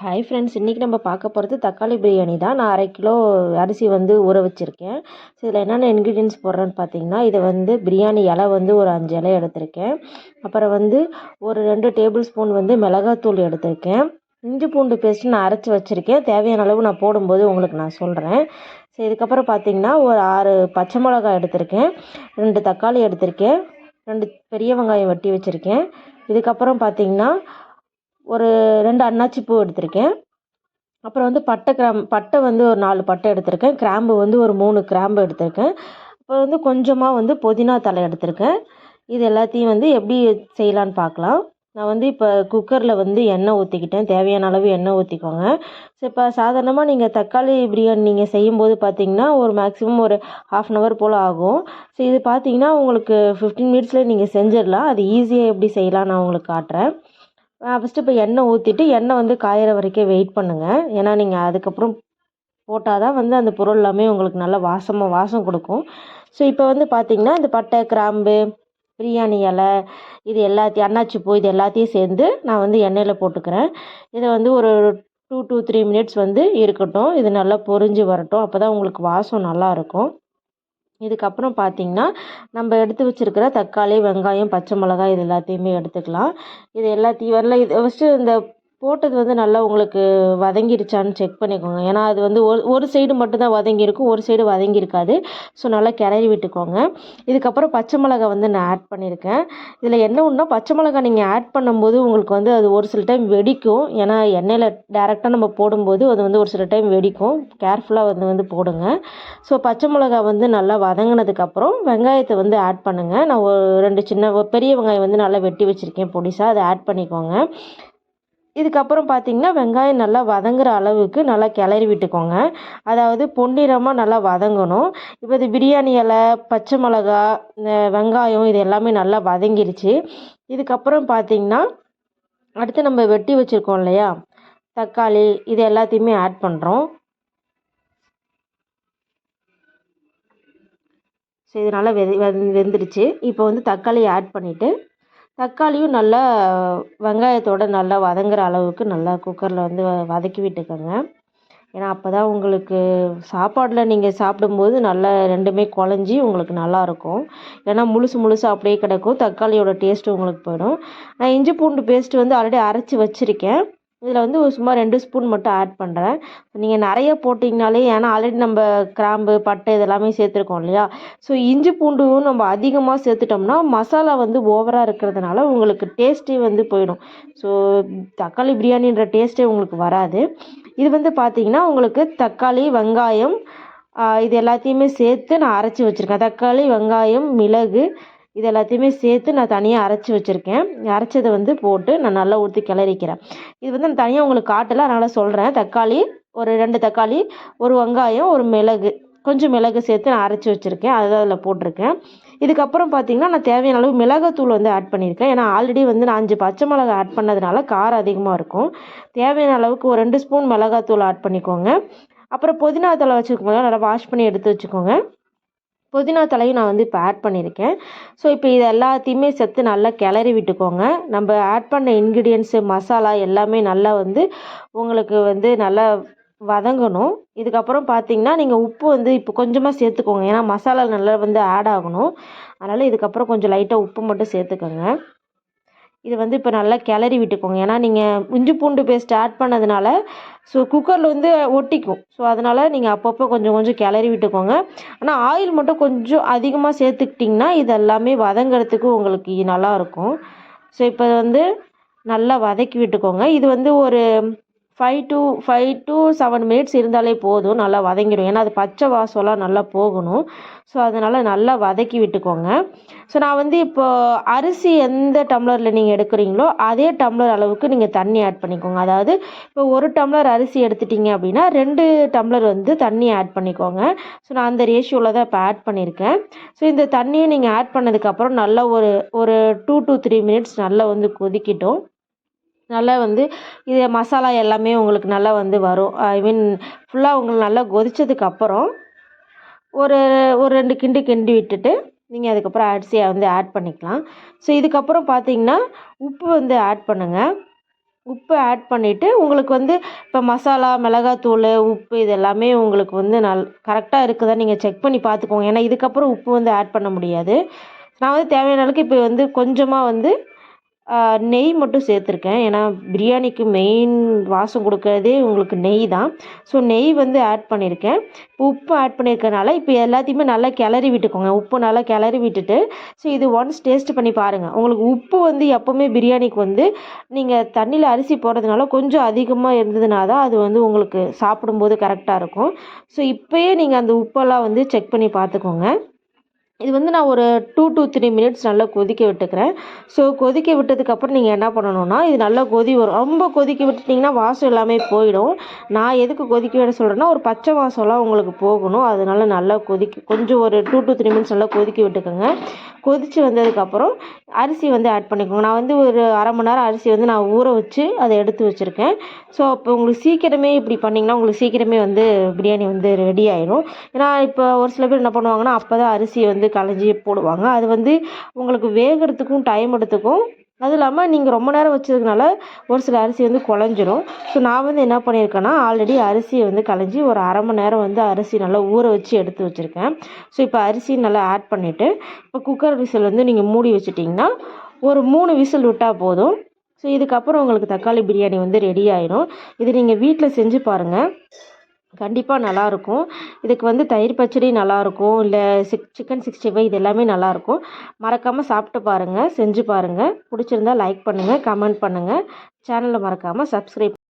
Hi friends இன்றைக்கி நம்ம பார்க்க போகிறது தக்காளி பிரியாணி தான். நான் அரை கிலோ அரிசி வந்து ஊற வச்சுருக்கேன். ஸோ இதில் என்னென்ன இன்க்ரீடியன்ஸ் போடுறேன்னு பார்த்தீங்கன்னா இதை வந்து பிரியாணி இலை வந்து ஒரு அஞ்சு இலை எடுத்திருக்கேன். அப்புறம் வந்து ஒரு ரெண்டு டேபிள் ஸ்பூன் வந்து மிளகாத்தூள் எடுத்திருக்கேன். இஞ்சி பூண்டு பேஸ்ட்டு நான் அரைச்சி வச்சுருக்கேன். தேவையான அளவு நான் போடும்போது உங்களுக்கு நான் சொல்கிறேன் ஸோ இதுக்கப்புறம் பார்த்தீங்கன்னா ஒரு ஆறு பச்சை மிளகாய் எடுத்திருக்கேன். ரெண்டு தக்காளி எடுத்திருக்கேன். ரெண்டு பெரிய வெங்காயம் வெட்டி வச்சுருக்கேன். இதுக்கப்புறம் பார்த்தீங்கன்னா ஒரு ரெண்டு அன்னாச்சி பூ எடுத்திருக்கேன். அப்புறம் வந்து பட்டை கிராம் பட்டை வந்து ஒரு நாலு பட்டை எடுத்திருக்கேன். கிராம்பு வந்து ஒரு மூணு கிராம்பு எடுத்திருக்கேன். அப்புறம் வந்து கொஞ்சமாக வந்து புதினா தலை எடுத்திருக்கேன். இது எல்லாத்தையும் வந்து எப்படி செய்யலான்னு பார்க்கலாம். நான் வந்து இப்போ குக்கரில் வந்து எண்ணெய் ஊற்றிக்கிட்டேன் தேவையான அளவு எண்ணெய் ஊற்றிக்கோங்க ஸோ இப்போ சாதாரணமாக நீங்கள் தக்காளி பிரியாணி நீங்கள் செய்யும்போது பார்த்தீங்கன்னா ஒரு மேக்ஸிமம் ஒரு ஹாஃப் அன் ஹவர் போல் ஆகும். ஸோ இது பார்த்தீங்கன்னா உங்களுக்கு ஃபிஃப்டீன் மினிட்ஸில் நீங்கள் செஞ்சிடலாம். அது ஈஸியாக எப்படி செய்யலாம் நான் உங்களுக்கு காட்டுறேன். ஃபஸ்ட்டு இப்போ எண்ணெய் ஊற்றிட்டு எண்ணெய் வந்து காயிற வரைக்கும் வெயிட் பண்ணுங்கள் ஏன்னா நீங்கள் அதுக்கப்புறம் போட்டால் தான் வந்து அந்த பொருள் எல்லாமே உங்களுக்கு நல்லா வாசமாக வாசம் கொடுக்கும். ஸோ இப்போ வந்து பார்த்திங்கன்னா இந்த பட்டை கிராம்பு பிரியாணி இலை இது எல்லாத்தையும் அன்னாச்சி பூ இது எல்லாத்தையும் சேர்ந்து நான் வந்து எண்ணெயில் போட்டுக்கிறேன். இதை வந்து ஒரு டூ டூ த்ரீ மினிட்ஸ் வந்து இருக்கட்டும். இது நல்லா பொரிஞ்சு வரட்டும். அப்போ தான் உங்களுக்கு வாசம் நல்லாயிருக்கும் இதுக்கப்புறம் பார்த்திங்கன்னா நம்ம எடுத்து வச்சுருக்கிற தக்காளி வெங்காயம் பச்சை மிளகாய் இது எல்லாத்தையுமே எடுத்துக்கலாம். இது எல்லாத்தையும் வரல. இது ஃபஸ்ட்டு இந்த போட்டது வந்து நல்லா உங்களுக்கு வதங்கிருச்சான்னு செக் பண்ணிக்கோங்க. ஏன்னா அது வந்து ஒரு ஒரு சைடு மட்டும்தான் வதங்கியிருக்கும் ஒரு சைடு வதங்கியிருக்காது. ஸோ நல்லா கிளறி விட்டுக்கோங்க. இதுக்கப்புறம் பச்சை மிளகா வந்து நான் ஆட் பண்ணியிருக்கேன். இதில் என்ன ஒன்றா பச்சை மிளகா நீங்கள் ஆட் பண்ணும்போது உங்களுக்கு வந்து அது ஒரு சில டைம் வெடிக்கும். ஏன்னா எண்ணெயில் டேரெக்டாக நம்ம போடும்போது அது வந்து ஒரு சில டைம் வெடிக்கும். கேர்ஃபுல்லாக வந்து வந்து போடுங்க. ஸோ பச்சை மிளகா வந்து நல்லா வதங்கினதுக்கப்புறம் வெங்காயத்தை வந்து ஆட் பண்ணுங்கள் நான் ஒரு ரெண்டு சின்ன பெரிய வெங்காயம் வந்து நல்லா வெட்டி வச்சுருக்கேன் பொடிசாக அதை ஆட் பண்ணிக்கோங்க. இதுக்கப்புறம் பார்த்திங்கன்னா வெங்காயம் நல்லா வதங்குற அளவுக்கு நல்லா கிளறி விட்டுக்கோங்க. அதாவது பொன்னிறமாக நல்லா வதங்கணும். இப்போ இது பிரியாணி இலை பச்சை மிளகா இந்த வெங்காயம் இது எல்லாமே நல்லா வதங்கிருச்சு. இதுக்கப்புறம் பார்த்திங்கன்னா அடுத்து நம்ம வெட்டி வச்சுருக்கோம் இல்லையா? தக்காளி இது எல்லாத்தையுமே ஆட் பண்ணுறோம் ஸோ இது நல்லா வெ வெந்துருச்சு. இப்போ வந்து தக்காளி ஆட் பண்ணிவிட்டு தக்காளியும் நல்லா வெங்காயத்தோடு நல்லா வதங்குற அளவுக்கு நல்லா குக்கரில் வந்து வதக்கி விட்டுக்கோங்க. ஏன்னா அப்போ தான் உங்களுக்கு சாப்பாட்டில் நீங்கள் சாப்பிடும்போது நல்லா ரெண்டுமே குழஞ்சி உங்களுக்கு நல்லாயிருக்கும் ஏன்னா முழுசு முழுசு அப்படியே கிடக்கும். தக்காளியோட டேஸ்ட்டு உங்களுக்கு போயிடும். நான் இஞ்சி பூண்டு பேஸ்ட்டு வந்து ஆல்ரெடி அரைச்சி வச்சுருக்கேன். இதில் வந்து ஒரு சும்மா ரெண்டு ஸ்பூன் மட்டும் ஆட் பண்ணுறேன் நீங்கள் நிறைய போட்டிங்கனாலே ஏன்னா ஆல்ரெடி நம்ம கிராம்பு பட்டை இதெல்லாமே சேர்த்துருக்கோம் இல்லையா? ஸோ இஞ்சி பூண்டும் நம்ம அதிகமாக சேர்த்துட்டோம்னா மசாலா வந்து ஓவராக இருக்கிறதுனால உங்களுக்கு டேஸ்ட்டே வந்து போயிடும். ஸோ தக்காளி பிரியாணின்ற டேஸ்ட்டே உங்களுக்கு வராது. இது வந்து பார்த்திங்கன்னா உங்களுக்கு தக்காளி வெங்காயம் இது எல்லாத்தையுமே சேர்த்து நான் அரைச்சி வச்சுருக்கேன். தக்காளி வெங்காயம் மிளகு இது எல்லாத்தையுமே சேர்த்து நான் தனியாக அரைச்சி வச்சுருக்கேன். அரைச்சதை வந்து போட்டு நான் நல்லா ஊற்றி கிளறிக்கிறேன். இது வந்து நான் தனியாக உங்களுக்கு காட்டலை அதனால் சொல்கிறேன் தக்காளி ஒரு ரெண்டு தக்காளி ஒரு வெங்காயம் ஒரு மிளகு. கொஞ்சம் மிளகு சேர்த்து நான் அரைச்சி வச்சுருக்கேன். அதை அதில் போட்டிருக்கேன். இதுக்கப்புறம் பார்த்தீங்கன்னா நான் தேவையான அளவு மிளகாத்தூள் வந்து ஆட் பண்ணியிருக்கேன். ஏன்னா ஆல்ரெடி வந்து நான் அஞ்சு பச்சை மிளகா ஆட் பண்ணதுனால காரம் அதிகமாக இருக்கும். தேவையான அளவுக்கு ஒரு ரெண்டு ஸ்பூன் மிளகாத்தூள் ஆட் பண்ணிக்கோங்க. அப்புறம் புதினா தலை வச்சுக்கோங்க நல்லா வாஷ் பண்ணி எடுத்து வச்சுக்கோங்க. புதினா தலையும் நான் வந்து இப்போ ஆட் பண்ணியிருக்கேன் ஸோ இப்போ இது எல்லாத்தையுமே சேர்த்து நல்லா கிளறி விட்டுக்கோங்க. நம்ம ஆட் பண்ண இன்க்ரீடியன்ஸு மசாலா எல்லாமே நல்லா வந்து உங்களுக்கு வந்து நல்லா வதங்கணும். இதுக்கப்புறம் பார்த்தீங்கன்னா நீங்கள் உப்பு வந்து இப்போ கொஞ்சமாக சேர்த்துக்கோங்க. ஏன்னா மசாலா நல்லா வந்து ஆட் ஆகணும். அதனால் இதுக்கப்புறம் கொஞ்சம் லைட்டாக உப்பு மட்டும் சேர்த்துக்கோங்க. இது வந்து இப்போ நல்லா கிளறி விட்டுக்கோங்க. ஏன்னா நீங்கள் இஞ்சி பூண்டு பேஸ்ட் ஆட் பண்ணதுனால ஸோ குக்கரில் வந்து ஒட்டிக்கும். ஸோ அதனால் நீங்கள் அப்பப்போ கொஞ்சம் கொஞ்சம் கிளறி விட்டுக்கோங்க. ஆனால் ஆயில் மட்டும் கொஞ்சம் அதிகமாக சேர்த்துக்கிட்டிங்கன்னா இது எல்லாமே வதங்கிறதுக்கு உங்களுக்கு நல்லாயிருக்கும் ஸோ இப்போ வந்து நல்லா வதக்கி விட்டுக்கோங்க. இது வந்து ஒரு five to five to seven minutes இருந்தாலே போதும். நல்லா வதங்கிடும். ஏன்னா அது பச்சை வாசம்லாம் நல்லா போகணும். ஸோ அதனால் நல்லா வதக்கி விட்டுக்கோங்க. ஸோ நான் வந்து இப்போ அரிசி எந்த டம்ளரில் நீங்கள் எடுக்கிறீங்களோ அதே டம்ளர் அளவுக்கு நீங்கள் தண்ணி ஆட் பண்ணிக்கோங்க. அதாவது இப்போ ஒரு டம்ளர் அரிசி எடுத்துட்டிங்க அப்படின்னா ரெண்டு டம்ளர் வந்து தண்ணி ஆட் பண்ணிக்கோங்க. ஸோ நான் அந்த ரேஷியோவில் தான் இப்போ ஆட் பண்ணியிருக்கேன் ஸோ இந்த தண்ணியை நீங்கள் ஆட் பண்ணதுக்கப்புறம் நல்லா ஒரு ஒரு டூ டு த்ரீ மினிட்ஸ் நல்லா வந்து கொதிக்கட்டும். நல்லா வந்து இது மசாலா எல்லாமே உங்களுக்கு நல்லா வந்து வரும். ஐ மீன் ஃபுல்லாக உங்களுக்கு நல்லா கொதித்ததுக்கப்புறம் ஒரு ஒரு ரெண்டு கிண்டு கிண்டி விட்டுட்டு நீங்கள் அதுக்கப்புறம் அரிசியை வந்து ஆட் பண்ணிக்கலாம். ஸோ இதுக்கப்புறம் பார்த்தீங்கன்னா உப்பு வந்து ஆட் பண்ணுங்கள் உப்பு ஆட் பண்ணிவிட்டு உங்களுக்கு வந்து இப்போ மசாலா மிளகாத்தூள் உப்பு இது எல்லாமே உங்களுக்கு வந்து நல் கரெக்டாக இருக்குதா நீங்கள் செக் பண்ணி பார்த்துக்கோங்க ஏன்னா இதுக்கப்புறம் உப்பு வந்து ஆட் பண்ண முடியாது. நான் வந்து தேவையான அளவுக்கு இப்போ வந்து கொஞ்சமாக வந்து நெய் மட்டும் சேர்த்துருக்கேன். ஏன்னா பிரியாணிக்கு மெயின் வாசம் கொடுக்கறதே உங்களுக்கு நெய் தான். ஸோ நெய் வந்து ஆட் பண்ணியிருக்கேன் உப்பு ஆட் பண்ணியிருக்கனால இப்போ எல்லாத்தையுமே நல்லா கிளறி விட்டுக்கோங்க. உப்பு நல்லா கிளறி விட்டுட்டு ஸோ இது ஒன்ஸ் டேஸ்ட் பண்ணி பாருங்கள் உங்களுக்கு உப்பு வந்து எப்போவுமே பிரியாணிக்கு வந்து நீங்கள் தண்ணியில் அரிசி போடுறதுனால கொஞ்சம் அதிகமாக இருந்ததுனா தான் அது வந்து உங்களுக்கு சாப்பிடும்போது கரெக்டாக இருக்கும். ஸோ இப்போயே நீங்கள் அந்த உப்பெல்லாம் வந்து செக் பண்ணி பார்த்துக்கோங்க. இது வந்து நான் ஒரு டூ டூ த்ரீ மினிட்ஸ் நல்லா கொதிக்க விட்டுக்கிறேன். ஸோ கொதிக்க விட்டதுக்கப்புறம் நீங்கள் என்ன பண்ணணும்னா இது நல்லா கொதி வரும். ரொம்ப கொதிக்க விட்டுட்டிங்கன்னா வாசம் எல்லாமே போயிடும். நான் எதுக்கு கொதிக்க விட சொல்கிறேன்னா ஒரு பச்சை வாசம்லாம் உங்களுக்கு போகணும். அதனால நல்லா கொதிக்க கொஞ்சம் ஒரு டூ டூ த்ரீ மினிட்ஸ் நல்லா கொதிக்க விட்டுக்கோங்க. கொதித்து வந்ததுக்கப்புறம் அரிசி வந்து ஆட் பண்ணிக்கோங்க. நான் வந்து ஒரு அரை மணி நேரம் அரிசி வந்து நான் ஊற வச்சு அதை எடுத்து வச்சுருக்கேன். ஸோ அப்போ உங்களுக்கு சீக்கிரமே இப்படி பண்ணிங்கன்னா உங்களுக்கு சீக்கிரமே வந்து பிரியாணி வந்து ரெடி ஆயிடும் ஏன்னா இப்போ ஒரு சில பேர் என்ன பண்ணுவாங்கன்னா அப்போ தான் அரிசியை வந்து களைஞ்சி போடுவாங்க. அது வந்து உங்களுக்கு வேகிறதுக்கும் டைம் எடுத்துக்கும் அதுவும் இல்லாமல் நீங்கள் ரொம்ப நேரம் வச்சதுனால ஒரு சில அரிசி வந்து குழஞ்சிரும். ஸோ நான் வந்து என்ன பண்ணியிருக்கேன்னா ஆல்ரெடி அரிசியை வந்து களைஞ்சி ஒரு அரை மணி நேரம் வந்து அரிசி நல்லா ஊற வச்சு எடுத்து வச்சுருக்கேன். ஸோ இப்போ அரிசி நல்லா ஆட் பண்ணிவிட்டு இப்போ குக்கர் விசில் வந்து நீங்கள் மூடி வச்சுட்டிங்கன்னா ஒரு மூணு விசில் விட்டால் போதும். ஸோ இதுக்கப்புறம் உங்களுக்கு தக்காளி பிரியாணி வந்து ரெடி ஆயிடும் இது நீங்கள் வீட்டில் செஞ்சு பாருங்கள் கண்டிப்பாக நல்லாயிருக்கும் இதுக்கு வந்து தயிர் பச்சடி நல்லாயிருக்கும் இல்லை சிக் சிக்கன் சிக்ஸ்டி ஃபைவ் இது எல்லாமே நல்லாயிருக்கும் மறக்காமல் சாப்பிட்டு பாருங்கள் செஞ்சு பாருங்கள் பிடிச்சிருந்தா லைக் பண்ணுங்கள் கமெண்ட் பண்ணுங்கள் சேனலை மறக்காமல் சப்ஸ்கிரைப்